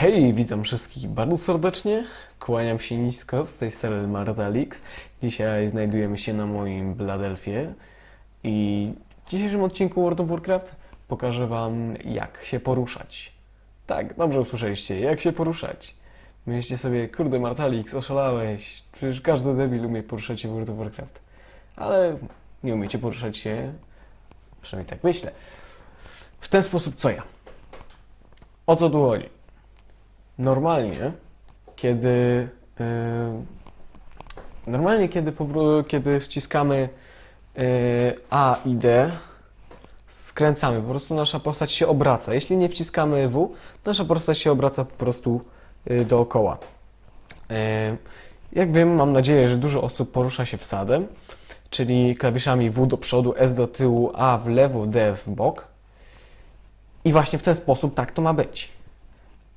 Hej, witam wszystkich bardzo serdecznie. Kłaniam się nisko z tej strony Mardalix. Dzisiaj znajdujemy się na moim Bladelfie i w dzisiejszym odcinku World of Warcraft pokażę Wam, jak się poruszać. Tak, dobrze usłyszeliście, jak się poruszać. Myślicie sobie, kurde Martalix, oszalałeś, przecież każdy debil umie poruszać się w World of Warcraft. Ale nie umiecie poruszać się, przynajmniej tak myślę, w ten sposób co ja. O co tu chodzi? Normalnie, kiedy yy, normalnie kiedy, kiedy wciskamy yy, A i D, skręcamy, po prostu nasza postać się obraca. Jeśli nie wciskamy W, nasza postać się obraca po prostu yy, dookoła. Jak wiem, mam nadzieję, że dużo osób porusza się wsadem, czyli klawiszami W do przodu, S do tyłu, A w lewo, D w bok. I właśnie w ten sposób tak to ma być.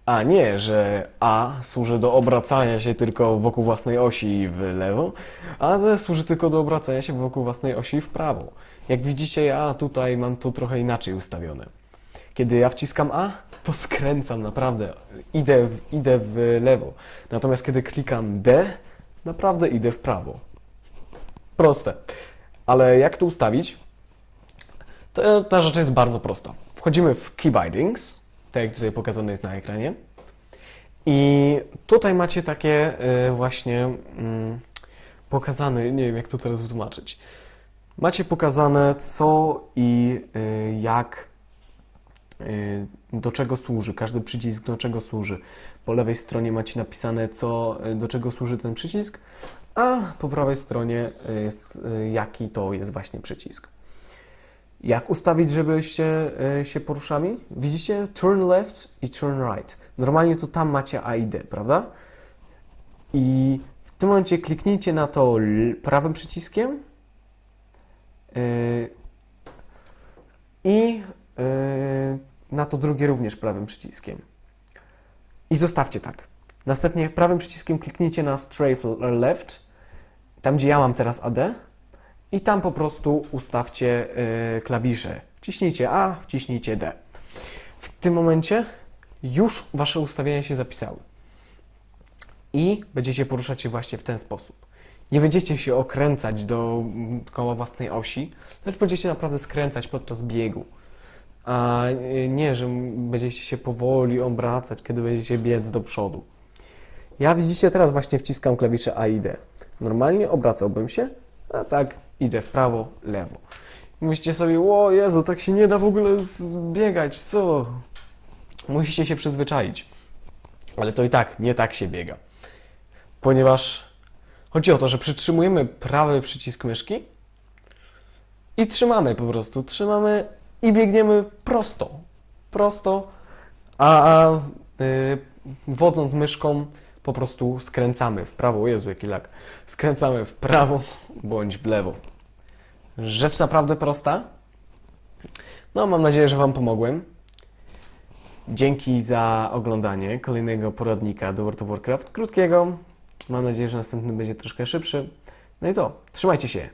A nie, że A służy do obracania się tylko wokół własnej osi w lewo, a D służy tylko do obracania się wokół własnej osi w prawo. Jak widzicie, ja tutaj mam to trochę inaczej ustawione. Kiedy ja wciskam A, to skręcam naprawdę, idę w, idę w lewo. Natomiast kiedy klikam D, naprawdę idę w prawo. Proste. Ale jak to ustawić? To, ta rzecz jest bardzo prosta. Wchodzimy w Key Bindings, tak jak tutaj pokazane jest na ekranie. I tutaj macie takie y, właśnie mm, pokazane, nie wiem jak to teraz wytłumaczyć. Macie pokazane co i y, jak, y, do czego służy, każdy przycisk do czego służy. Po lewej stronie macie napisane co, do czego służy ten przycisk, a po prawej stronie jest jaki to jest właśnie przycisk. Jak ustawić, żebyście e, się poruszali? Widzicie? Turn left i turn right. Normalnie to tam macie A i D, prawda? I w tym momencie kliknijcie na to prawym przyciskiem e, i e, na to drugie również prawym przyciskiem. I zostawcie tak. Następnie prawym przyciskiem kliknijcie na strafe left, tam gdzie ja mam teraz AD i tam po prostu ustawcie y, klawisze. Wciśnijcie A, wciśnijcie D. W tym momencie już Wasze ustawienia się zapisały. I będziecie poruszać się właśnie w ten sposób. Nie będziecie się okręcać dookoła własnej osi, lecz będziecie naprawdę skręcać podczas biegu. A y, nie, że będziecie się powoli obracać, kiedy będziecie biec do przodu. Ja widzicie, teraz właśnie wciskam klawisze A i D. Normalnie obracałbym się, a tak idę w prawo, lewo. Myślicie sobie, o Jezu, tak się nie da w ogóle zbiegać, co? Musicie się przyzwyczaić. Ale to i tak, nie tak się biega. Ponieważ chodzi o to, że przytrzymujemy prawy przycisk myszki i trzymamy po prostu, trzymamy i biegniemy prosto. Prosto, a, a y, wodząc myszką po prostu skręcamy w prawo. Jezu, jaki lak. Skręcamy w prawo bądź w lewo. Rzecz naprawdę prosta. No, mam nadzieję, że Wam pomogłem. Dzięki za oglądanie kolejnego poradnika do World of Warcraft. Krótkiego. Mam nadzieję, że następny będzie troszkę szybszy. No i co? Trzymajcie się.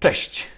Cześć!